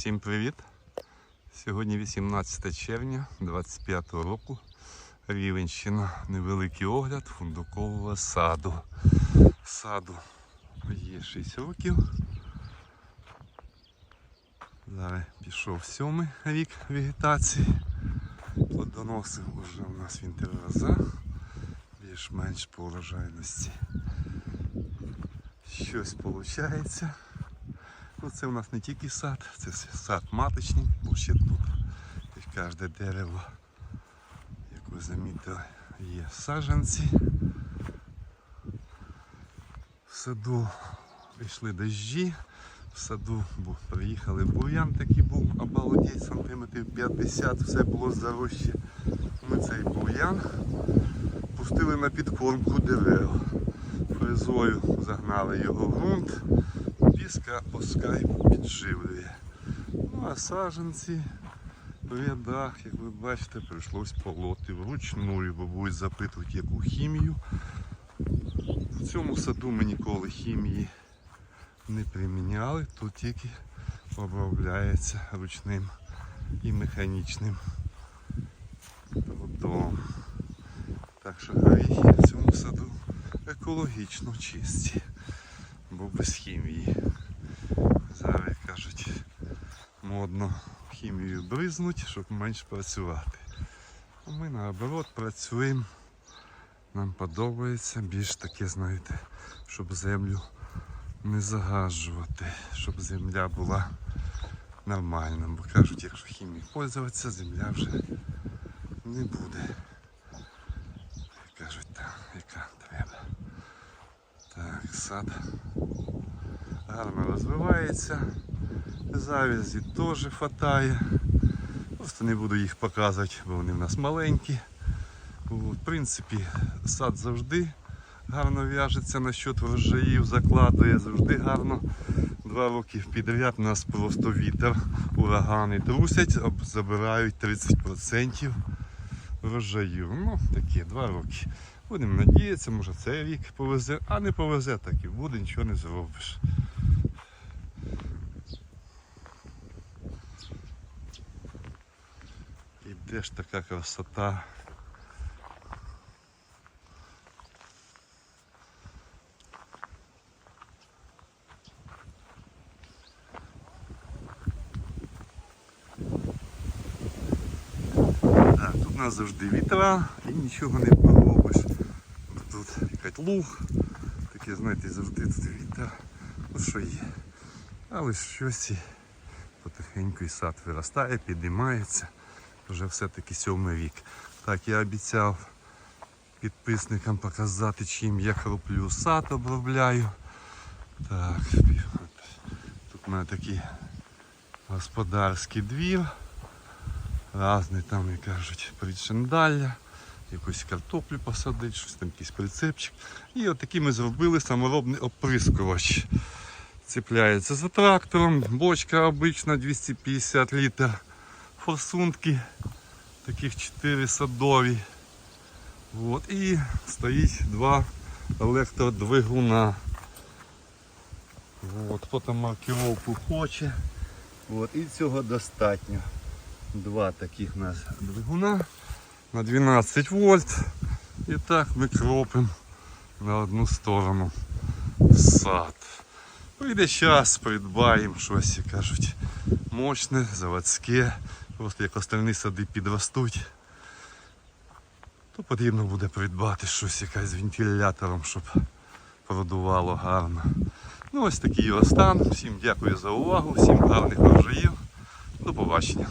Всім привіт! Сьогодні 18 червня 25 року. Рівенщина. Невеликий огляд фундукового саду. Саду є 6 років. Зараз пішов сьомий рік вегетації. Плодоносив уже у нас він три рази. Більш-менш по урожайності. Щось виходить. Ну, це у нас не тільки сад, це сад маточний, бо ще тут кожне дерево, як ви замітили, є саджанці. В саду йшли дощі, в саду бу- приїхали бур'ян такий був, обалдеть, сантиметрів 50, все було зарощі. Ми цей бур'ян пустили на підкормку дерев. Фрезою загнали його в ґрунт піска пускай підживлює. Ну а саджанці в рядах, як ви бачите, прийшлось полоти вручную, бо будуть запитувати яку хімію. В цьому саду ми ніколи хімії не приміняли, тут тільки обробляється ручним і механічним трудом. Так що горіхи в цьому саду екологічно чисті бо без хімії. Зараз як кажуть, модно хімію бризнуть, щоб менше працювати. А ми наоборот працюємо. Нам подобається більш таке, знаєте, щоб землю не загажувати, щоб земля була нормальна. Бо кажуть, якщо хімією пользуватися, земля вже не буде. Кажуть, там, яка треба. Так, сад гарно розвивається. Завязі теж хватає. Просто не буду їх показувати, бо вони в нас маленькі. В принципі, сад завжди гарно в'яжеться насчет врожаїв, закладує завжди гарно. Два роки підряд нас просто вітер, урагани трусять, забирають 30% врожаїв. Ну, такі два роки. Будемо надіятися, може цей рік повезе, а не повезе, так і буде, нічого не зробиш. І де ж така красота. Тут у нас завжди вітра і нічого не поробиш. Тут якась луг, таке, знаєте, завжди тут вітер. Ну що є. Але щось потихеньку і сад виростає, підіймається. Вже все-таки сьомий рік. Так, я обіцяв підписникам показати, чим я хроплю сад обробляю. Так, тут у мене такий господарський двір. Разний там, як кажуть, причандалля, якусь картоплю посадити, щось там якийсь прицепчик. І отакий ми зробили саморобний оприскувач. Цепляється за трактором, бочка обична 250 літрів, форсунки, таких 4 садові. От, і стоїть два електродвигуна. От, хто там маркировку хоче. От, і цього достатньо. Два таких у нас двигуна на 12 вольт. І так ми кропимо на одну сторону сад. Прийде час, придбаємо щось, кажуть, мощне, заводське. Просто як остальні сади підростуть, то потрібно буде придбати щось якась з вентилятором, щоб продувало гарно. Ну ось такий його стан. Всім дякую за увагу, всім гарних врожаїв. До побачення.